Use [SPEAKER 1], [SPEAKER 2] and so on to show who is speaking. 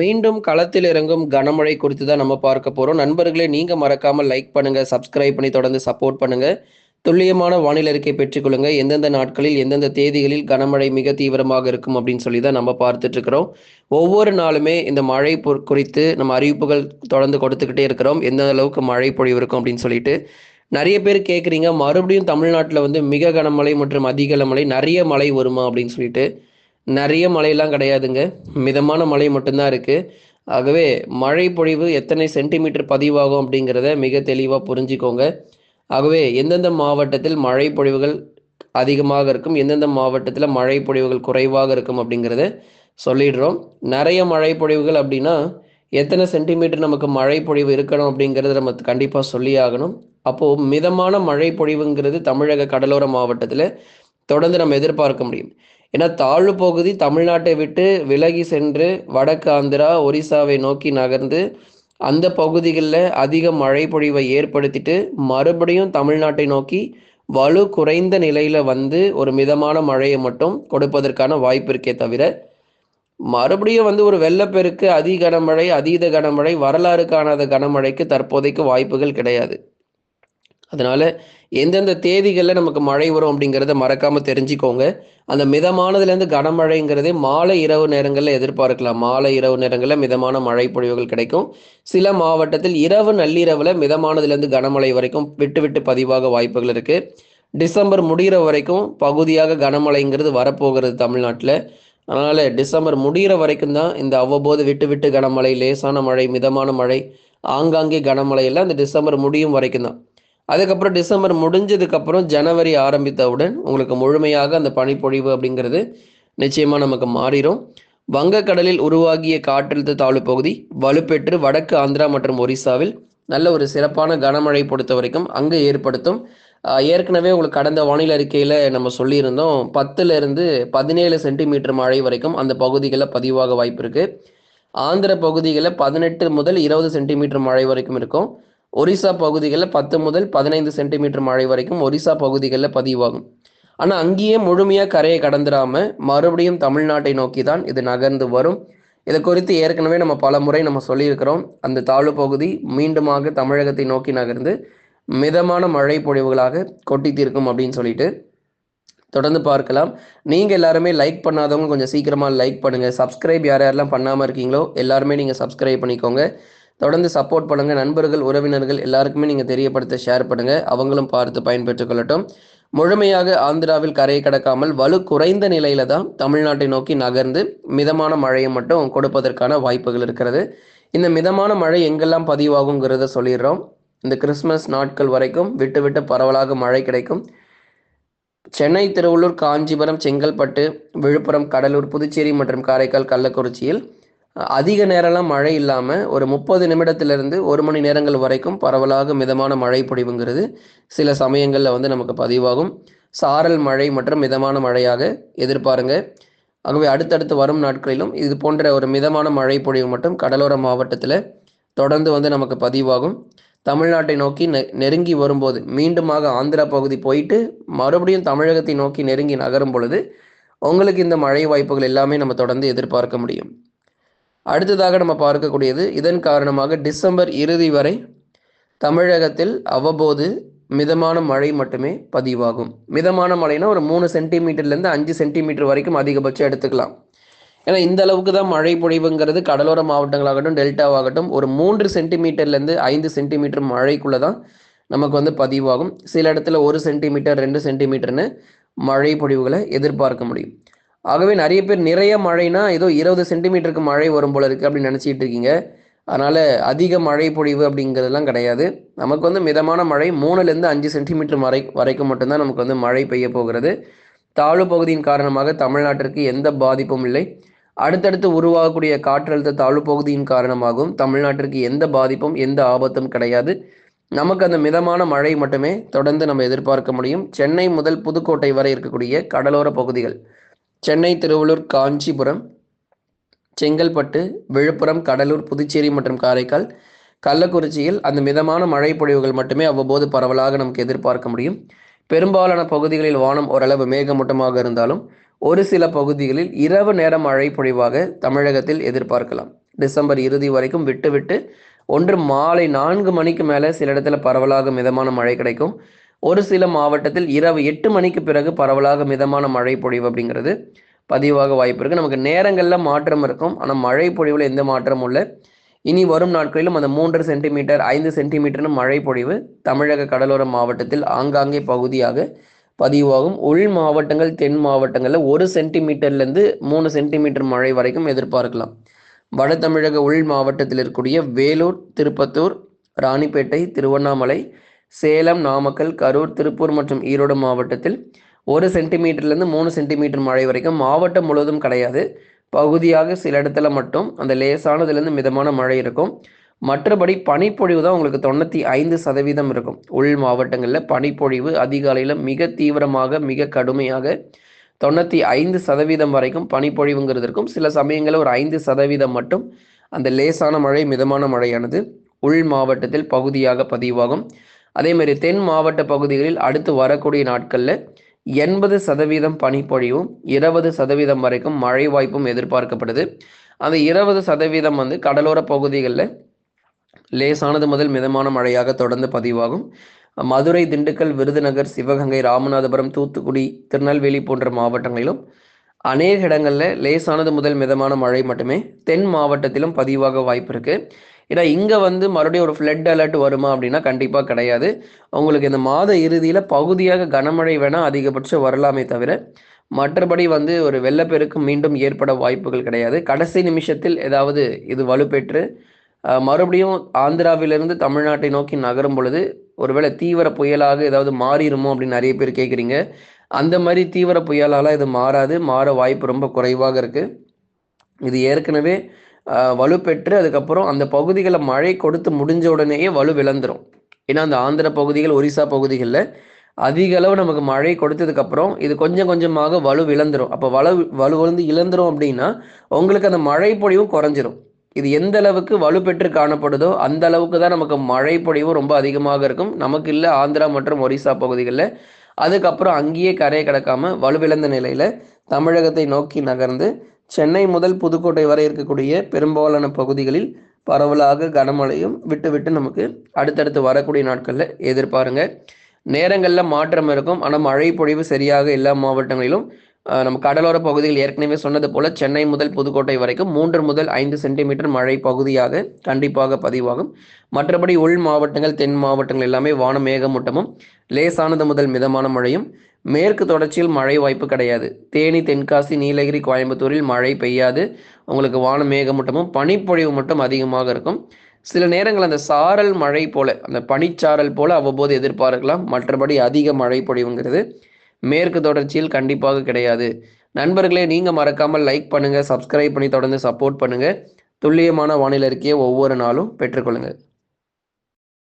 [SPEAKER 1] மீண்டும் களத்தில் இறங்கும் கனமழை குறித்து தான் நம்ம பார்க்க போறோம். நண்பர்களே நீங்க மறக்காம லைக் பண்ணுங்க, சப்ஸ்கிரைப் பண்ணி தொடர்ந்து சப்போர்ட் பண்ணுங்க. துல்லியமான வானிலை அறிக்கை பெற்றுக்கொள்ளுங்க. எந்தெந்த நாட்களில், எந்தெந்த தேதிகளில் கனமழை மிக தீவிரமாக இருக்கும் அப்படின்னு சொல்லி தான் நம்ம பார்த்துட்டு இருக்கிறோம். ஒவ்வொரு நாளுமே இந்த மழை பொ குறித்து நம்ம அறிவிப்புகள் தொடர்ந்து கொடுத்துக்கிட்டே இருக்கிறோம். எந்த அளவுக்கு மழை பொழிவு இருக்கும் அப்படின்னு சொல்லிட்டு. நிறைய பேர் கேட்குறீங்க, மறுபடியும் தமிழ்நாட்டில் வந்து மிக கனமழை மற்றும் அதிக மழை நிறைய மழை வருமா அப்படின்னு சொல்லிட்டு. நிறைய மழையெல்லாம் கிடையாதுங்க. மிதமான மழை மட்டும்தான் இருக்குது ஆகவே மழை பொழிவு எத்தனை சென்டிமீட்டர் பதிவாகும் அப்படிங்கிறத மிக தெளிவாக புரிஞ்சுக்கோங்க. ஆகவே எந்தெந்த மாவட்டத்தில் மழை பொழிவுகள் அதிகமாக இருக்கும், எந்தெந்த மாவட்டத்தில் மழை பொழிவுகள் குறைவாக இருக்கும் அப்படிங்கிறத சொல்லிடுறோம். நிறைய மழை பொழிவுகள் அப்படின்னா, எத்தனை சென்டிமீட்டர் நமக்கு மழை பொழிவு இருக்கணும் அப்படிங்கிறத நம்ம கண்டிப்பாக சொல்லி ஆகணும். அப்போது மிதமான மழை பொழிவுங்கிறது தமிழக கடலோர மாவட்டத்தில் தொடர்ந்து நம்ம எதிர்பார்க்க முடியும். ஏன்னா தாழ்வு பகுதி தமிழ்நாட்டை விட்டு விலகி சென்று வடக்கு ஆந்திரா, ஒரிசாவை நோக்கி நகர்ந்து, அந்த பகுதிகளில் அதிக மழை பொழிவை ஏற்படுத்திட்டு, மறுபடியும் தமிழ்நாட்டை நோக்கி வலு குறைந்த நிலையில் வந்து ஒரு மிதமான மழையை மட்டும் கொடுப்பதற்கான வாய்ப்பு இருக்கே தவிர, மறுபடியும் வந்து ஒரு வெள்ளப்பெருக்கு, அதி கனமழை, அதீத கனமழை, வரலாறு காணாத கனமழைக்கு தற்போதைக்கு வாய்ப்புகள் கிடையாது. அதனால எந்தெந்த தேதிகளில் நமக்கு மழை வரும் அப்படிங்கிறத மறக்காம தெரிஞ்சுக்கோங்க. அந்த மிதமானதுலேருந்து கனமழைங்கிறதே மாலை, இரவு நேரங்களில் எதிர்பார்க்கலாம். மாலை, இரவு நேரங்களில் மிதமான மழை பொழிவுகள் கிடைக்கும். சில மாவட்டத்தில் இரவு, நள்ளிரவில் மிதமானதுலேருந்து கனமழை வரைக்கும் விட்டு விட்டு பதிவாக வாய்ப்புகள் இருக்கு. டிசம்பர் முடிகிற வரைக்கும் பகுதியாக கனமழைங்கிறது வரப்போகிறது தமிழ்நாட்டில் அதனால டிசம்பர் முடிகிற வரைக்கும் தான் இந்த அவ்வப்போது விட்டு விட்டு கனமழை, லேசான மழை, மிதமான மழை, ஆங்காங்கே கனமழை எல்லாம் இந்த டிசம்பர் முடியும் வரைக்கும் தான். அதுக்கப்புறம் டிசம்பர் முடிஞ்சதுக்கப்புறம் ஜனவரி ஆரம்பித்தவுடன் உங்களுக்கு முழுமையாக அந்த பனிப்பொழிவு அப்படிங்கிறது நிச்சயமாக நமக்கு மாறிடும் வங்கக்கடலில் உருவாகிய காற்றழுத்த தாழ்வு பகுதி வலுப்பெற்று வடக்கு ஆந்திரா மற்றும் ஒரிசாவில் நல்ல ஒரு சிறப்பான கனமழை பொறுத்த வரைக்கும் அங்கு ஏற்படுத்தும். ஏற்கனவே உங்களுக்கு கடந்த வானிலை அறிக்கையில் நம்ம சொல்லியிருந்தோம். 10லிருந்து 17 சென்டிமீட்டர் மழை வரைக்கும் அந்த பகுதிகளில் பதிவாக வாய்ப்பு இருக்கு. ஆந்திர பகுதிகளில் பதினெட்டு முதல் 20 சென்டிமீட்டர் மழை வரைக்கும் இருக்கும். ஒரிசா பகுதிகளில் பத்து முதல் 15 சென்டிமீட்டர் மழை வரைக்கும் ஒரிசா பகுதிகளில் பதிவாகும். ஆனால் அங்கேயே முழுமையாக கரையை கடந்துடாமல் மறுபடியும் தமிழ்நாட்டை நோக்கி தான் இது நகர்ந்து வரும். இதை குறித்து ஏற்கனவே நம்ம பல முறை நம்ம சொல்லியிருக்கிறோம். அந்த தாழ்வு பகுதி மீண்டுமாக தமிழகத்தை நோக்கி நகர்ந்து, மிதமான மழை பொழிவுகளாக கொட்டி தீர்க்கும் அப்படின்னு சொல்லிட்டு. தொடர்ந்து பார்க்கலாம். நீங்கள் எல்லாருமே லைக் பண்ணாதவங்க கொஞ்சம் சீக்கிரமாக லைக் பண்ணுங்கள் சப்ஸ்கிரைப் யார் யாரெல்லாம் பண்ணாமல் இருக்கீங்களோ, எல்லாருமே நீங்கள் சப்ஸ்கிரைப் பண்ணிக்கோங்க. தொடர்ந்து சப்போர்ட் பண்ணுங்கள் நண்பர்கள், உறவினர்கள் எல்லாருக்குமே நீங்கள் தெரியப்படுத்த ஷேர் பண்ணுங்கள் அவங்களும் பார்த்து பயன்பெற்றுக் கொள்ளட்டும். முழுமையாக ஆந்திராவில் கரையை கடக்காமல் வலு குறைந்த நிலையில தான் தமிழ்நாட்டை நோக்கி நகர்ந்து, மிதமான மழையை மட்டும் கொடுப்பதற்கான வாய்ப்புகள் இருக்கிறது. இந்த மிதமான மழை எங்கெல்லாம் பதிவாகுங்கிறத சொல்லிடுறோம். இந்த கிறிஸ்மஸ் நாட்கள் வரைக்கும் விட்டு விட்டு பரவலாக மழை கிடைக்கும். சென்னை, திருவள்ளூர், காஞ்சிபுரம், செங்கல்பட்டு, விழுப்புரம், கடலூர், புதுச்சேரி மற்றும் காரைக்கால், கள்ளக்குறிச்சியில் அதிக நேரம்லாம் மழை இல்லாமல் ஒரு 30 நிமிடத்திலிருந்து ஒரு மணி நேரங்கள் வரைக்கும் பரவலாக மிதமான மழை பொழிவுங்கிறது சில சமயங்களில் வந்து நமக்கு பதிவாகும். சாரல் மழை மற்றும் மிதமான மழையாக எதிர்பாருங்க. ஆகவே அடுத்தடுத்து வரும் நாட்களிலும் இது போன்ற ஒரு மிதமான மழை பொழிவு மட்டும் கடலோர மாவட்டத்தில் தொடர்ந்து வந்து நமக்கு பதிவாகும். தமிழ்நாட்டை நோக்கி நெ நெருங்கி வரும்போது, மீண்டுமாக ஆந்திரா பகுதி போயிட்டு, மறுபடியும் தமிழகத்தை நோக்கி நெருங்கி நகரும் பொழுது, உங்களுக்கு இந்த மழை வாய்ப்புகள் எல்லாமே நம்ம தொடர்ந்து எதிர்பார்க்க முடியும். அடுத்ததாக நம்ம பார்க்கக்கூடியது, இதன் காரணமாக டிசம்பர் இறுதி வரை தமிழகத்தில் அவ்வப்போது மிதமான மழை மட்டுமே பதிவாகும். மிதமான மழைனா ஒரு மூணு சென்டிமீட்டர்லேருந்து அஞ்சு சென்டிமீட்டர் வரைக்கும் அதிகபட்சம் எடுத்துக்கலாம். ஏன்னா இந்த அளவுக்கு தான் மழை பொழிவுங்கிறது கடலோர மாவட்டங்களாகட்டும், டெல்டாவாகட்டும் ஒரு மூன்று சென்டிமீட்டர்லேருந்து ஐந்து சென்டிமீட்டர் மழைக்குள்ளே தான் நமக்கு வந்து பதிவாகும். சில இடத்துல ஒரு சென்டிமீட்டர், ரெண்டு சென்டிமீட்டர்னு மழை பொழிவுகளை எதிர்பார்க்க முடியும். ஆகவே நிறைய பேர் நிறைய மழைனா, ஏதோ 20 சென்டிமீட்டருக்கு மழை வரும் போல இருக்கு அப்படின்னு நினச்சிக்கிட்டு இருக்கீங்க. அதனால அதிக மழை பொழிவு அப்படிங்கிறதுலாம் கிடையாது. நமக்கு வந்து மிதமான மழை 3லேருந்து 5 சென்டிமீட்டர் வரை வரைக்கும் மட்டும்தான் நமக்கு வந்து மழை பெய்ய போகிறது. தாழ்வு பகுதியின் காரணமாக தமிழ்நாட்டிற்கு எந்த பாதிப்பும் இல்லை. அடுத்தடுத்து உருவாகக்கூடிய காற்றழுத்த தாழ்வு பகுதியின் காரணமாகவும் தமிழ்நாட்டிற்கு எந்த பாதிப்பும், எந்த ஆபத்தும் கிடையாது. நமக்கு அந்த மிதமான மழை மட்டுமே தொடர்ந்து நம்ம எதிர்பார்க்க முடியும். சென்னை முதல் புதுக்கோட்டை வரை இருக்கக்கூடிய கடலோர பகுதிகள். சென்னை, திருவள்ளூர், காஞ்சிபுரம், செங்கல்பட்டு, விழுப்புரம், கடலூர், புதுச்சேரி மற்றும் காரைக்கால், கள்ளக்குறிச்சியில் அந்த மிதமான மழை பொழிவுகள் மட்டுமே அவ்வப்போது பரவலாக நமக்கு எதிர்பார்க்க முடியும். பெரும்பாலான பகுதிகளில் வானம் ஓரளவு மேகமூட்டமாக இருந்தாலும், ஒரு சில பகுதிகளில் இரவு நேர மழை பொழிவாக தமிழகத்தில் எதிர்பார்க்கலாம். டிசம்பர் இறுதி வரைக்கும் விட்டு விட்டு ஒன்று மாலை நான்கு மணிக்கு மேலே சில இடத்துல பரவலாக மிதமான மழை கிடைக்கும் ஒரு சில மாவட்டத்தில் இரவு எட்டு மணிக்கு பிறகு பரவலாக மிதமான மழை பொழிவு அப்படிங்கிறது பதிவாக வாய்ப்பு இருக்குது நமக்கு நேரங்களில் மாற்றம் இருக்கும். ஆனால் மழை பொழிவில் எந்த மாற்றமும் இல்லை. இனி வரும் நாட்களிலும் அந்த மூன்று சென்டிமீட்டர் ஐந்து சென்டிமீட்டர்னு மழை பொழிவு தமிழக கடலோர மாவட்டத்தில் ஆங்காங்கே பகுதியாக பதிவாகும். உள் மாவட்டங்கள் தென் மாவட்டங்களில் ஒரு சென்டிமீட்டர்லேருந்து மூணு சென்டிமீட்டர் மழை வரைக்கும் எதிர்பார்க்கலாம். வட தமிழக உள் மாவட்டத்தில் இருக்கக்கூடிய வேலூர் திருப்பத்தூர் ராணிப்பேட்டை திருவண்ணாமலை சேலம் நாமக்கல் கரூர் திருப்பூர் மற்றும் ஈரோடு மாவட்டத்தில் ஒரு சென்டிமீட்டர்லேருந்து மூணு சென்டிமீட்டர் மழை வரைக்கும் மாவட்டம் முழுவதும் கிடையாது. பகுதியாக சில இடத்துல மட்டும் அந்த லேசானதுலேருந்து மிதமான மழை இருக்கும். மற்றபடி பனிப்பொழிவு தான் உங்களுக்கு தொண்ணூற்றி ஐந்து சதவீதம் இருக்கும். உள் மாவட்டங்களில் பனிப்பொழிவு அதிகாலையில் மிக தீவிரமாக மிக கடுமையாக தொண்ணூற்றி ஐந்து சதவீதம் வரைக்கும் பனிப்பொழிவுங்கிறது இருக்கும். சில சமயங்களில் ஒரு ஐந்து சதவீதம் மட்டும் அந்த லேசான மழை மிதமான மழையானது உள் மாவட்டத்தில் பகுதியாக பதிவாகும். அதேமாதிரி தென் மாவட்ட பகுதிகளில் அடுத்து வரக்கூடிய நாட்களில் எண்பது சதவீதம் பனிப்பொழிவும் இருபது சதவீதம் வரைக்கும் மழை வாய்ப்பும் எதிர்பார்க்கப்படுது. அந்த இருபது சதவீதம் வந்து கடலோர பகுதிகளில் லேசானது முதல் மிதமான மழையாக தொடர்ந்து பதிவாகும். மதுரை திண்டுக்கல் விருதுநகர் சிவகங்கை ராமநாதபுரம் தூத்துக்குடி திருநெல்வேலி போன்ற மாவட்டங்களிலும் அநேக இடங்களில் லேசானது முதல் மிதமான மழை மட்டுமே தென் மாவட்டத்திலும் பதிவாக வாய்ப்பு இருக்குது ஏன்னா இங்கே வந்து மறுபடியும் ஒரு ஃப்ளட் அலர்ட் வருமா அப்படின்னா கண்டிப்பாக கிடையாது. உங்களுக்கு இந்த மாத இறுதியில் பகுதியாக கனமழை வேணால் அதிகபட்சம் வரலாமே தவிர மற்றபடி வந்து ஒரு வெள்ளப்பெருக்கு மீண்டும் ஏற்பட வாய்ப்புகள் கிடையாது. கடைசி நிமிஷத்தில் ஏதாவது இது வலுப்பெற்று மறுபடியும் ஆந்திராவிலிருந்து தமிழ்நாட்டை நோக்கி நகரும் பொழுது ஒருவேளை தீவிர புயலாக ஏதாவது மாறிடுமோ அப்படின்னு நிறைய பேர் கேட்குறீங்க அந்த மாதிரி தீவிர புயலால் இது மாறாது மாற வாய்ப்பு ரொம்ப குறைவாக இருக்குது இது ஏற்கனவே வலுப்பெற்று அதுக்கப்புறம் அந்த பகுதிகளை மழை கொடுத்து முடிஞ்ச உடனேயே வலு விளந்துடும் ஏன்னா அந்த ஆந்திர பகுதிகள் ஒரிசா பகுதிகளில் அதிக அளவு நமக்கு மழை கொடுத்ததுக்கப்புறம் இது கொஞ்சம் கொஞ்சமாக வலு இழந்துடும் அப்போ வலு வலு வந்து இழந்துரும் அப்படின்னா உங்களுக்கு அந்த மழை பொழிவும் குறைஞ்சிரும். இது எந்த அளவுக்கு வலுப்பெற்று காணப்படுதோ அந்த அளவுக்கு தான் நமக்கு மழை பொழிவும் ரொம்ப அதிகமாக இருக்கும். நமக்கு இல்லை ஆந்திரா மற்றும் ஒரிசா பகுதிகளில் அதுக்கப்புறம் அங்கேயே கரையை கிடக்காம வலுவிழந்த நிலையில் தமிழகத்தை நோக்கி நகர்ந்து சென்னை முதல் புதுக்கோட்டை வரை இருக்கக்கூடிய பெரும்பாலான பகுதிகளில் பரவலாக கனமழையும் விட்டு விட்டு நமக்கு அடுத்தடுத்து வரக்கூடிய நாட்களில் எதிர்பாருங்க. நேரங்களில் மாற்றம் இருக்கும். ஆனால் மழை பொழிவு சரியாக எல்லா மாவட்டங்களிலும் நம்ம கடலோர பகுதியில் ஏற்கனவே சொன்னது போல சென்னை முதல் புதுக்கோட்டை வரைக்கும் மூன்று முதல் ஐந்து சென்டிமீட்டர் மழை பகுதியாக கண்டிப்பாக பதிவாகும். மற்றபடி உள் மாவட்டங்கள் தென் மாவட்டங்கள் எல்லாமே வான மேகமூட்டமும் லேசானது முதல் மிதமான மழையும். மேற்கு தொடர்ச்சியில் மழை வாய்ப்பு கிடையாது. தேனி தென்காசி நீலகிரி கோயம்புத்தூரில் மழை பெய்யாது. உங்களுக்கு வான மேகமூட்டமும் பனிப்பொழிவு மட்டும் அதிகமாக இருக்கும். சில நேரங்கள் அந்த சாரல் மழை போல அந்த பனிச்சாரல் போல அவ்வப்போது எதிர்பார்க்கலாம். மற்றபடி அதிக மழை பொழிவுங்கிறது மேற்கு தொடர்ச்சியில் கண்டிப்பாக கிடையாது. நண்பர்களே நீங்கள் மறக்காமல் லைக் பண்ணுங்கள் சப்ஸ்கிரைப் பண்ணி தொடர்ந்து சப்போர்ட் பண்ணுங்கள் துல்லியமான வானிலை அறிக்கையை ஒவ்வொரு நாளும் பெற்றுக்கொள்ளுங்கள்.